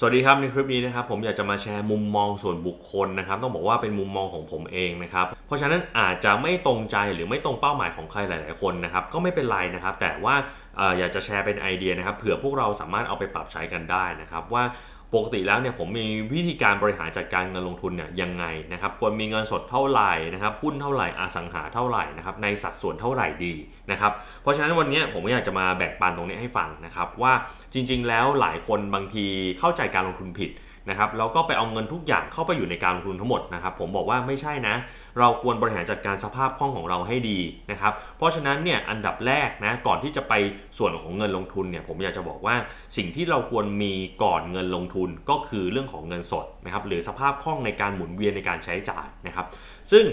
สวัสดีครับในคลิปนี้นะครับผมอยากจะมาแชร์มุมมองส่วนบุคคลนะครับต้องบอกว่าเป็นมุมมองของผมเองนะครับเพราะฉะนั้นอาจจะไม่ตรงใจหรือไม่ตรงเป้าหมายของใครหลาย ๆ คนนะครับก็ไม่เป็นไรนะครับแต่ว่าอยากจะแชร์เป็นไอเดียนะครับเผื่อพวกเราสามารถเอาไปปรับใช้กันได้นะครับว่า ปกติแล้วเนี่ยผมมีวิธีการบริหารจัดการเงินลงทุนเนี่ยยังไงนะครับควรมีเงินสดเท่าไหร่นะครับหุ้นเท่าไหร่อสังหาเท่าไหร่นะครับในสัดส่วนเท่าไหร่ดีนะครับเพราะฉะนั้นวันนี้ผมอยากจะมาแบ่งปันตรงนี้ให้ฟังนะครับว่าจริง ๆ แล้วหลายคนบางทีเข้าใจการลงทุนผิด นะครับแล้วก็ไปเอาเงินทุกอย่างเข้าไปอยู่ในการลงทุนทั้งหมดนะครับผมบอกว่าไม่ใช่นะ เราควรบริหารจัดการสภาพคล่องของเราให้ดีนะครับเพราะฉะนั้นเนี่ยอันดับแรกนะก่อนที่จะไปส่วนของเงินลงทุนเนี่ยผมอยากจะบอกว่าสิ่งที่เราควรมีก่อนเงินลงทุนก็คือเรื่องของเงินสดนะครับหรือสภาพคล่องในการหมุนเวียนในการใช้จ่ายนะครับ ซึ่ง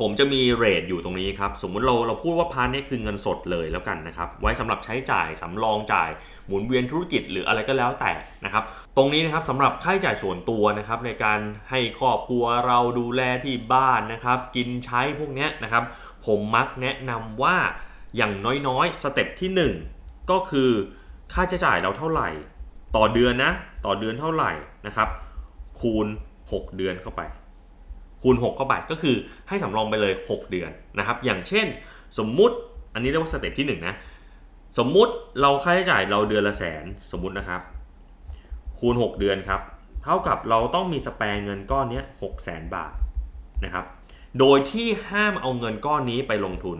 ผมจะมีเรทอยู่ตรงนี้ครับ สมมุติเราเราพูดว่าพาร์ทนี้คือเงินสดเลยแล้วกันนะครับ ไว้สำหรับใช้จ่ายสำรองจ่าย หมุนเวียนธุรกิจหรืออะไรก็แล้วแต่นะครับ ตรงนี้นะครับสำหรับค่าใช้จ่ายส่วนตัวนะครับในการให้ครอบครัวเราดูแลที่บ้านนะครับ กินใช้พวกนี้นะครับ ผมมักแนะนำว่าอย่างน้อยๆ สเต็ปที่ 1 ก็คือค่าใช้จ่ายเราเท่าไหร่ ต่อเดือนนะ ต่อเดือนเท่าไหร่นะครับ คูณ 6 เดือนเข้าไป คูณ 6 เข้าไปก็คือให้สำรองไปเลย 6 เดือนนะครับ อย่างเช่น สมมุติอันนี้เรียกว่าสเต็ปที่1นะ สมมุติเราค่าใช้จ่ายเราเดือนละแสนสมมุตินะครับ คูณ 6 เดือนครับ เท่ากับเราต้องมีสแปร์เงินก้อนนี้หกแสนบาทนะครับ โดยที่ห้ามเอาเงินก้อนนี้ไปลงทุน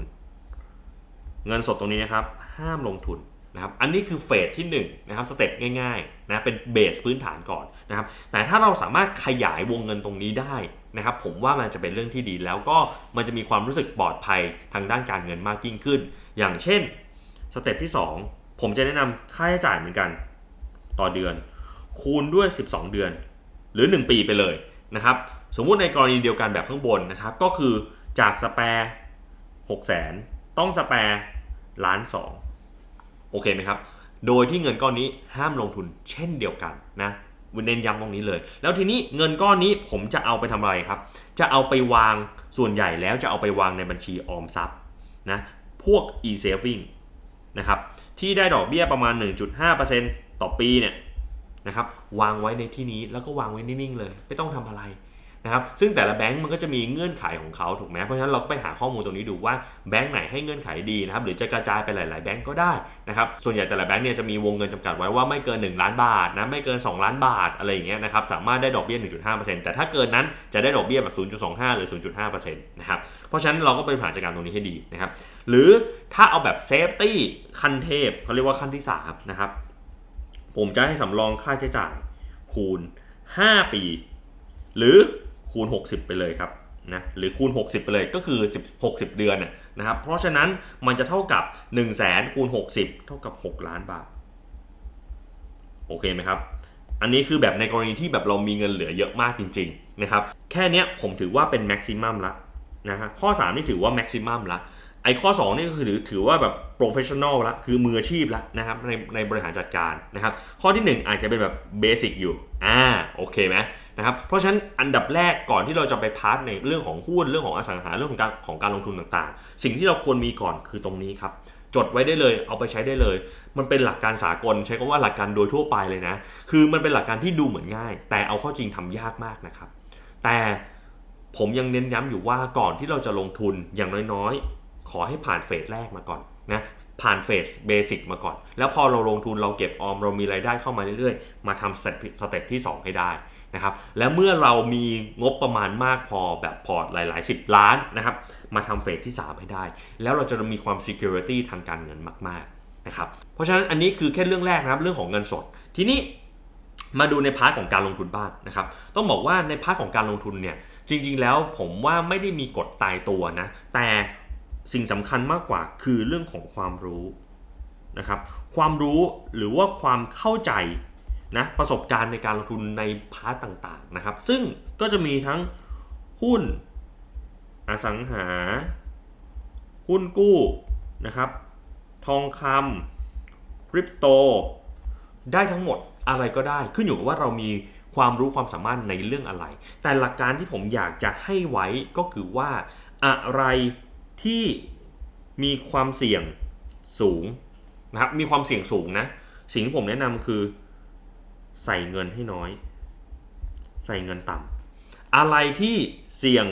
เงินสดตรงนี้นะครับ ห้ามลงทุนนะครับ อันนี้คือเฟสที่1นะครับสเต็ปง่ายๆนะเป็นเบสพื้นฐานก่อนนะครับ แต่ถ้าเราสามารถขยายวงเงินตรงนี้ได้นะครับ ผมว่ามันจะเป็นเรื่องที่ดีแล้วก็มันจะมีความรู้สึกปลอดภัยทางด้านการเงินมากยิ่งขึ้น อย่างเช่น สเต็ปที่ 2 ผมจะแนะนำค่าใช้จ่ายเหมือนกัน ต่อเดือน คูณด้วย 12 เดือน หรือ 1 ปีไปเลยนะครับ สมมุติในกรณีเดียวกันแบบข้างบนนะครับ ก็คือจากสแปร์6 0 0 0 0ต้องสแปร์ล้านสองโอเคไหมครับ โดยที่เงินก้อนนี้ห้ามลงทุนเช่นเดียวกันนะเน้นย้ำตรงนี้เลย แล้วทีนี้เงินก้อนนี้ผมจะเอาไปทำอะไรครับ จะเอาไปวางส่วนใหญ่แล้วจะเอาไปวางในบัญชีออมทรัพย์นะพวก e-saving นะครับที่ได้ดอกเบี้ยประมาณ 1.5%ต่อปีเนี่ยนะครับวางไว้ในที่นี้แล้วก็วางไว้นิ่งๆเลย ไม่ต้องทำอะไร นะครับซึ่งแต่ละแบงก์มันก็จะมีเงื่อนไขของเขาถูกไหมเพราะฉะนั้นเราก็ไปหาข้อมูลตรงนี้ดูว่าแบงก์ไหนให้เงื่อนไขดีนะครับหรือจะกระจายไปหลาย ๆ แบงก์ก็ได้นะครับส่วนใหญ่แต่ละแบงก์เนี่ยจะมีวงเงินจำกัดไว้ว่าไม่เกิน 1 ล้านบาทนะไม่เกิน 2 ล้านบาทอะไรอย่างเงี้ยนะครับสามารถได้ดอกเบี้ย 1.5%แต่ถ้าเกินนั้นจะได้ดอกเบี้ยแบบ 0.25 หรือ 0.5%นะครับเพราะฉะนั้นเราก็ไปผ่านจัดการตรงนี้ให้ดีนะครับหรือถ้าเอาแบบเซฟตี้ขั้นเทพเขาเรียกว่าขั้นที่สามนะครับผมจะให้สำรองค่าใช้จ่ายคูณ 5 ปี หรือ คูณ 60 ไปเลยครับนะหรือคูณ 60 ไปเลยก็คือ 10 60 เดือนนะครับเพราะฉะนั้นมันจะเท่ากับ 1 0 0 0 0แสนคูณ 60 เท่ากับ 6 ล้านบาท โอเคไหมครับ อันนี้คือแบบในกรณีที่แบบเรามีเงินเหลือเยอะมากจริงๆนะครับแค่นี้ผมถือว่าเป็นแม็กซิมัมละนะฮะข้อ 3 นี่ถือว่าแม็กซิมัมละไอ้ข้อ 2 นี่ก็คือถือถือว่าแบบโปรเฟชชั่นอลละคือมืออาชีพละนะครับในในบริหารจัดการนะครับข้อที่ 1 อาจจะเป็นแบบเบสิกอยู่อ่าโอเคไหม นะครับเพราะฉะนั้นอันดับแรกก่อนที่เราจะไปพาร์ทในเรื่องของหุ้นเรื่องของอสังหาเรื่องของการของการลงทุนต่างๆ สิ่งที่เราควรมีก่อนคือตรงนี้ครับจดไว้ได้เลย เอาไปใช้ได้เลย มันเป็นหลักการสากล ใช้คำว่าหลักการโดยทั่วไปเลยนะ คือมันเป็นหลักการที่ดูเหมือนง่าย แต่เอาข้าจริงทำยากมากนะครับ แต่ผมยังเน้นย้ำอยู่ว่าก่อนที่เราจะลงทุนอย่างน้อยๆ ขอให้ผ่านเฟสแรกมาก่อนนะผ่านเฟสเบสิกมาก่อน แล้วพอเราลงทุนเราเก็บออมเรามีรายได้เข้ามาเรื่อยๆ มาทำสเต็ปสเต็ปที่ 2 ให้ได้ นะครับและเมื่อเรามีงบประมาณมากพอแบบพอร์ตหลาย ๆ 10 ล้านนะครับมาทำเฟสที่ 3 ให้ได้ แล้วเราจะมีความ security ทางการเงินมากๆนะครับเพราะฉะนั้นอันนี้คือแค่เรื่องแรกนะครับเรื่องของเงินสด ทีนี้มาดูในพาร์ทของการลงทุนบ้างนะครับต้องบอกว่าในพาร์ทของการลงทุนเนี่ยจริง ๆ แล้วผมว่าไม่ได้มีกฎตายตัวนะแต่สิ่งสำคัญมากกว่าคือเรื่องของความรู้นะครับความรู้หรือว่าความเข้าใจ นะประสบการณ์ในการลงทุนในพาร์ตต่างๆนะครับ ซึ่งก็จะมีทั้งหุ้นอสังหา หุ้นกู้นะครับ ทองคำคริปโต ได้ทั้งหมดอะไรก็ได้ ขึ้นอยู่กับว่าเรามีความรู้ความสามารถในเรื่องอะไร แต่หลักการที่ผมอยากจะให้ไว้ก็คือว่าอะไรที่มีความเสี่ยงสูงนะครับมีความเสี่ยงสูงนะ สิ่งที่ผมแนะนำคือ ใส่เงินให้น้อย ใส่เงินต่ำอะไรที่เสี่ยง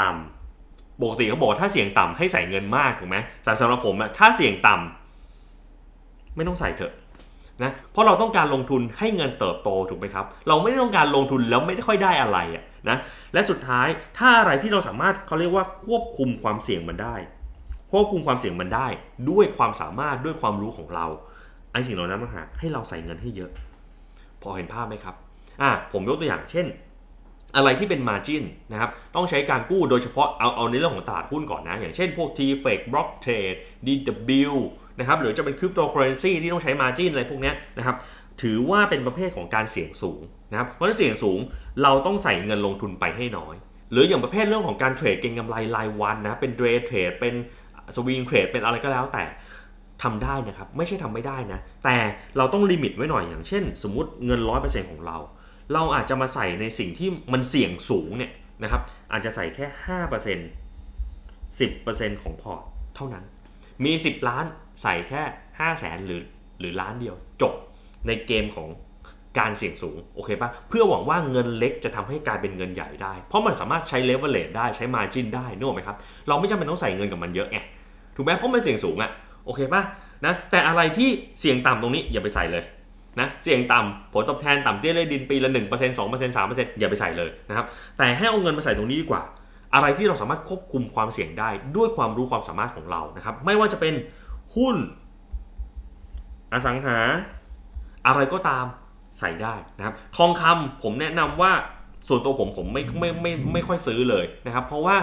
ต่ำปกติเขาบอกถ้าเสี่ยงต่ำให้ใส่เงินมากถูกไหมแต่สำหรับผมอะถ้าเสี่ยงต่ำไม่ต้องใส่เถอะนะเพราะเราต้องการลงทุนให้เงินเติบโตถูกไหมครับ เราไม่ได้ต้องการลงทุนแล้วไม่ได้ค่อยได้อะไรอะนะและสุดท้ายถ้าอะไรที่เราสามารถเขาเรียกว่าควบคุมความเสี่ยงมันได้ ควบคุมความเสี่ยงมันได้ ด้วยความสามารถด้วยความรู้ของเราไอ้สิ่งเหล่านั้นมันหาให้เราใส่เงินให้เยอะ อเห็นภาพไหมครับอะผมยกตัวอย่างเช่น อะไรที่เป็น Margin นะครับต้องใช้การกู้โดยเฉพาะเอาเอาในเรื่องของตลาดหุ้นก่อนนะ อย่างเช่นพวก t fake, Block Trade DW นะครับหรือจะเป็น Cryptocurrency ที่ต้องใช้ Margin อะไรพวกนี้นะครับถือว่าเป็นประเภทของการเสี่ยงสูงนะครับเพราะฉะนั้นเสี่ยงสูงเราต้องใส่เงินลงทุนไปให้น้อย หรืออย่างประเภทเรื่องของการเทรดเก็งกำไรรายวันนะเป็น Day Trade เป็น Swing Trade เป็นอะไรก็แล้วแต่ ทำได้นะครับไม่ใช่ทำไม่ได้นะแต่เราต้องลิมิตไว้หน่อยอย่างเช่น สมมุติเงิน 100%ของเรา เราอาจจะมาใส่ในสิ่งที่มันเสี่ยงสูงเนี่ยนะครับอาจจะใส่แค่ 5% 10%ของพอร์ตเท่านั้น มี 10 ล้านใส่แค่ 5 0 0แสนหรือหรือล้านเดียวจบในเกมของการเสี่ยงสูงโอเคปะเพื่อหวังว่าเงินเล็กจะทำให้กลายเป็นเงินใหญ่ได้ เพราะมันสามารถใช้เลเวลเล e ได้ใช้มาจินได้นึกออกไหมครับ เราไม่จำเป็นต้องใส่เงินกับมันเยอะไงถูกไหมเพราะมันเสี่ยงสูงอะ โอเคปะนะแต่อะไรที่เสี่ยงต่ำตรงนี้อย่าไปใส่เลยนะเสี่ยงต่ำผลตอบแทนต่ำเตี้ยเลยดินปีละ 1% 2% 3%อย่าไปใส่เลยนะครับแต่ให้เอาเงินมาใส่ตรงนี้ดีกว่า อะไรที่เราสามารถควบคุมความเสี่ยงได้ด้วยความรู้ความสามารถของเรานะครับไม่ว่าจะเป็นหุ้น อสังหา อะไรก็ตามใส่ได้นะครับทองคำผมแนะนำว่าส่วนตัวผมผมไม่ไม่ไม่ไม่ค่อยซื้อเลยนะครับเพราะว่า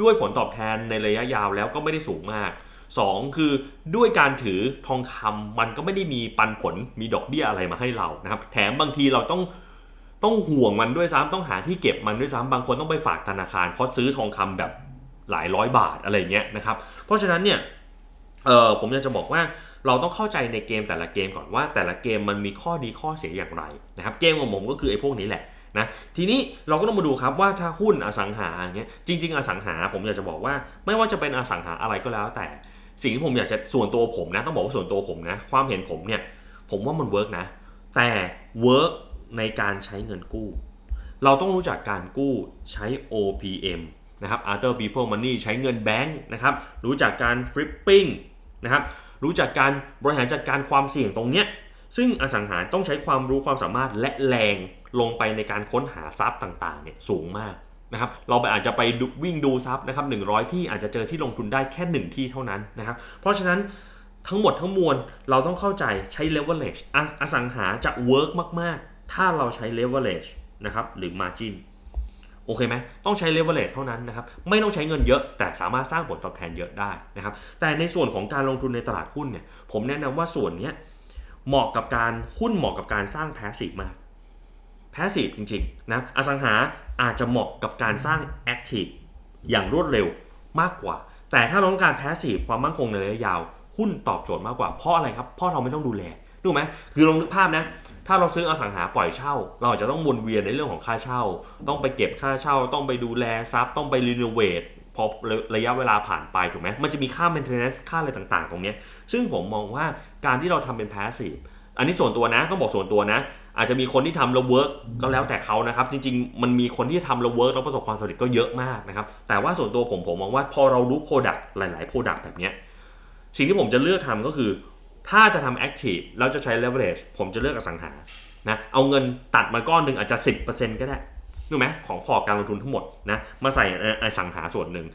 ด้วยผลตอบแทนในระยะยาวแล้วก็ไม่ได้สูงมาก 2 คือด้วยการถือทองคำมันก็ไม่ได้มีปันผลมีดอกเบี้ยอะไรมาให้เรานะครับ แถมบางทีเราต้องต้องห่วงมันด้วยซ้ำต้องหาที่เก็บมันด้วยซ้ำบางคนต้องไปฝากธนาคาร เพราะซื้อทองคำแบบหลายร้อยบาทอะไรเงี้ยนะครับ เพราะฉะนั้นเนี่ยเออผมอยากจะบอกว่าเราต้องเข้าใจในเกมแต่ละเกมก่อนว่า แต่ละเกมมันมีข้อดีข้อเสียอย่างไรนะครับเกมของผมก็คือไอ้พวกนี้แหละนะทีนี้เราก็ต้องมาดูครับว่าถ้าหุ้นอสังหาอย่างเงี้ยจริง ๆ อสังหาผมอยากจะบอกว่า ไม่ว่าจะเป็นอสังหาอะไรก็แล้วแต่ สิ่งที่ผมอยากจะส่วนตัวผมนะต้องบอกว่าส่วนตัวผมนะ ความเห็นผมเนี่ย ผมว่ามันเวิร์กนะ แต่เวิร์กในการใช้เงินกู้ เราต้องรู้จักการกู้ใช้ OPM นะครับ Other People Money ใช้เงินแบงค์นะครับ รู้จักการ Flipping นะครับ รู้จักการบริหารจัดการความเสี่ยงตรงเนี้ย ซึ่งอสังหาต้องใช้ความรู้ความสามารถและแรงลงไปในการค้นหาทรัพย์ต่างๆเนี่ยสูงมาก นะครับเราไปอาจจะไปวิ่งดูซับนะครับ100 ที่อาจจะเจอที่ลงทุนได้แค่ 1 ที่เท่านั้นนะครับเพราะฉะนั้นทั้งหมดทั้งมวลเราต้องเข้าใจใช้ leverage ออสังหาจะ work มาก ๆ ถ้าเราใช้ leverage นะครับหรือ margin โอเคไหมต้องใช้ leverage เท่านั้นนะครับ ไม่ต้องใช้เงินเยอะ แต่สามารถสร้างผลตอบแทนเยอะได้นะครับ แต่ในส่วนของการลงทุนในตลาดหุ้นเนี่ย ผมแนะนำว่าส่วนนี้เหมาะกับการหุ้นเหมาะกับการสร้าง passive มาก passive จริงๆนะอสังหาอาจจะเหมาะกับการสร้าง active อย่างรวดเร็วมากกว่า แต่ถ้าเราต้องการ passive ความมั่นคงในระยะยาว หุ้นตอบโจทย์มากกว่า เพราะอะไรครับ เพราะเราไม่ต้องดูแลดูไหมคือลองนึกภาพนะ ถ้าเราซื้ออสังหาปล่อยเช่า เราอาจจะต้องวนเวียนในเรื่องของค่าเช่า ต้องไปเก็บค่าเช่า ต้องไปดูแลทรัพย์ ต้องไปรีโนเวทพอระยะเวลาผ่านไปถูกไหมมันจะมีค่า maintenance ค่าอะไรต่างๆ ตรงนี้ ซึ่งผมมองว่าการที่เราทำเป็น passive อันนี้ส่วนตัวนะต้องบอกส่วนตัวนะ อาจจะมีคนที่ทำแล้วเวิร์กก็แล้วแต่เขานะครับ จริงๆ มันมีคนที่ทำแล้วเวิร์กแล้วประสบความสำเร็จก็เยอะมากนะครับ แต่ว่าส่วนตัวผมผมมองว่าพอเรารู้โปรดักต์หลายๆโปรดักต์แบบนี้สิ่งที่ผมจะเลือกทำก็คือ ถ้าจะทำ active แล้วจะใช้ leverage ผมจะเลือกอสังหานะเอาเงินตัดมาก้อนหนึ่งอาจจะ 10%ก็ได้รู้ไหมของพอร์ตการลงทุนทั้งหมดนะมาใส่อสังหาส่วนหนึ่ง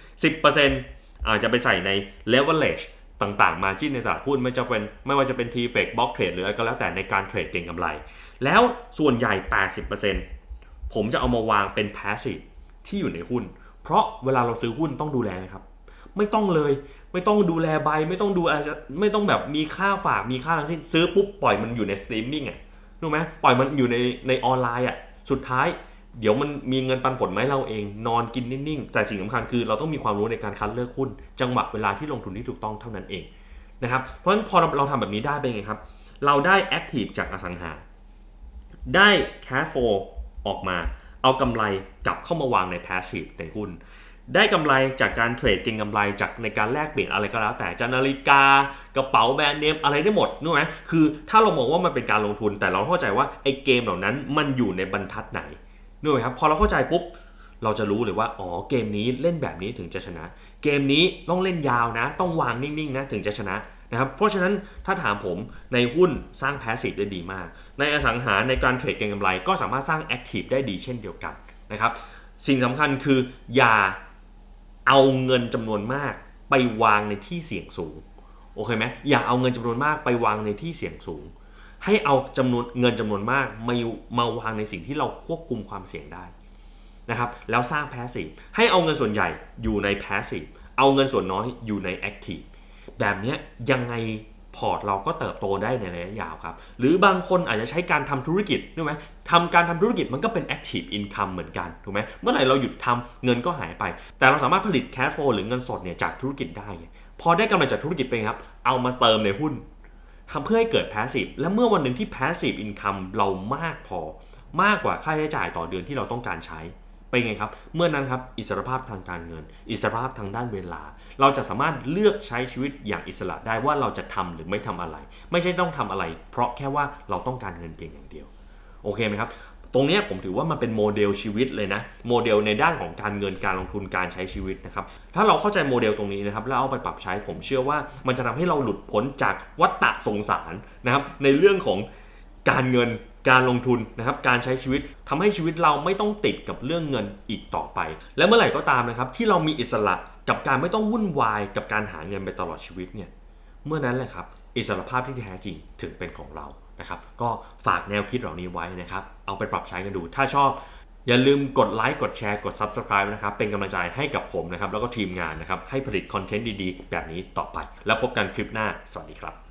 10%อาจจะไปใส่ใน leverage ต่างๆ มาจิ้นในตลาดหุ้นไม่จะเป็นไม่ว่าจะเป็น t f a k Block Trade หรืออะไรก็แล้วแต่ในการเทรดเก็งกำไร แล้วส่วนใหญ่ 80%ผมจะเอามาวางเป็น passive ที่อยู่ในหุ้น เพราะเวลาเราซื้อหุ้นต้องดูแลนะครับ ไม่ต้องเลยไม่ต้องดูแลใบ ไม่ต้องดูอะไรไม่ต้องแบบมีค่าฝากมีค่าทั้งสิ้นซื้อปุ๊บปล่อยมันอยู่ในสตรีมมิ่งอะรู้ไหมปล่อยมันอยู่ในในออนไลน์อะสุดท้าย เดี๋ยวมันมีเงินปันผลไหมเราเอง นอนกินนิ่งๆ แต่สิ่งสำคัญคือเราต้องมีความรู้ในการคัดเลือกหุ้น จังหวะเวลาที่ลงทุนที่ถูกต้องเท่านั้นเองนะครับเพราะฉะนั้นพอเราทำแบบนี้ได้เป็นไงครับ เราได้ Active จากอสังหา ได้ cash flow ออกมา เอากำไรกลับเข้ามาวางใน passive ในหุ้น ได้กำไรจากการเทรดเก็งกำไรจากในการแลกเปลี่ยนอะไรก็แล้ว แต่จะนาฬิกากระเป๋าแบรนด์เนมอะไรได้หมดนึกไหมคือถ้าเรามองว่ามันเป็นการลงทุนแต่เราเข้าใจว่าไอ้เกมเหล่านั้นมันอยู่ในบรรทัดไหน นึกไหมครับพอเราเข้าใจปุ๊บเราจะรู้เลยว่าอ๋อเกมนี้เล่นแบบนี้ถึงจะชนะ เกมนี้ต้องเล่นยาวนะ ต้องวางนิ่งๆนะถึงจะชนะนะครับเพราะฉะนั้นถ้าถามผมในหุ้นสร้างแพสซีฟได้ดีมาก ในอสังหาในการเทรดเก็งกำไรก็สามารถสร้างแอคทีฟได้ดีเช่นเดียวกันนะครับสิ่งสำคัญคืออย่าเอาเงินจำนวนมากไปวางในที่เสี่ยงสูงโอเคไหมอย่าเอาเงินจำนวนมากไปวางในที่เสี่ยงสูง ให้เอาจำนวนเงินจำนวนมากมามาวางในสิ่งที่เราควบคุมความเสี่ยงได้นะครับแล้วสร้างแพสซีฟให้เอาเงินส่วนใหญ่อยู่ในแพสซีฟเอาเงินส่วนน้อยอยู่ในแอคทีฟแบบนี้ยังไงพอร์ตเราก็เติบโตได้ในระยะยาวครับ หรือบางคนอาจจะใช้การทำธุรกิจถูกไหมทำการทำธุรกิจมันก็เป็น active income เหมือนกันถูกไหมเมื่อไหร่เราหยุดทำเงินก็หายไป แต่เราสามารถผลิต cash flow หรือเงินสดเนี่ยจากธุรกิจได้ พอได้กำไรจากธุรกิจไปครับ เอามาเติมในหุ้น ทำเพื่อให้เกิด passive และเมื่อวันหนึ่งที่ passive income เรามากพอ มากกว่าค่าใช้จ่ายต่อเดือนที่เราต้องการใช้เป็นไงครับ เมื่อนั้นครับอิสรภาพทางการเงิน อิสรภาพทางด้านเวลา เราจะสามารถเลือกใช้ชีวิตอย่างอิสระได้ว่าเราจะทำหรือไม่ทำอะไร ไม่ใช่ต้องทำอะไร เพราะแค่ว่าเราต้องการเงินเพียงอย่างเดียว โอเคไหมครับ ตรงนี้ผมถือว่ามันเป็นโมเดลชีวิตเลยนะโมเดลในด้านของการเงินการลงทุนการใช้ชีวิตนะครับถ้าเราเข้าใจโมเดลตรงนี้นะครับแล้วเอาไปปรับใช้ผมเชื่อว่ามันจะทำให้เราหลุดพ้นจากวัฏฏะสงสารนะครับในเรื่องของการเงินการลงทุนนะครับการใช้ชีวิตทำให้ชีวิตเราไม่ต้องติดกับเรื่องเงินอีกต่อไป และเมื่อไหร่ก็ตามนะครับที่เรามีอิสระกับการไม่ต้องวุ่นวายกับการหาเงินไปตลอดชีวิตเนี่ยเมื่อนั้นแหละครับอิสรภาพที่แท้จริงถึงเป็นของเรา นะครับก็ฝากแนวคิดเหล่านี้ไว้นะครับ เอาไปปรับใช้กันดู ถ้าชอบอย่าลืมกดไลค์กดแชร์กด Subscribe นะครับ เป็นกำลังใจให้กับผมนะครับ แล้วก็ทีมงานนะครับ ให้ผลิตคอนเทนต์ดีๆ แบบนี้ต่อไป แล้วพบกันคลิปหน้า สวัสดีครับ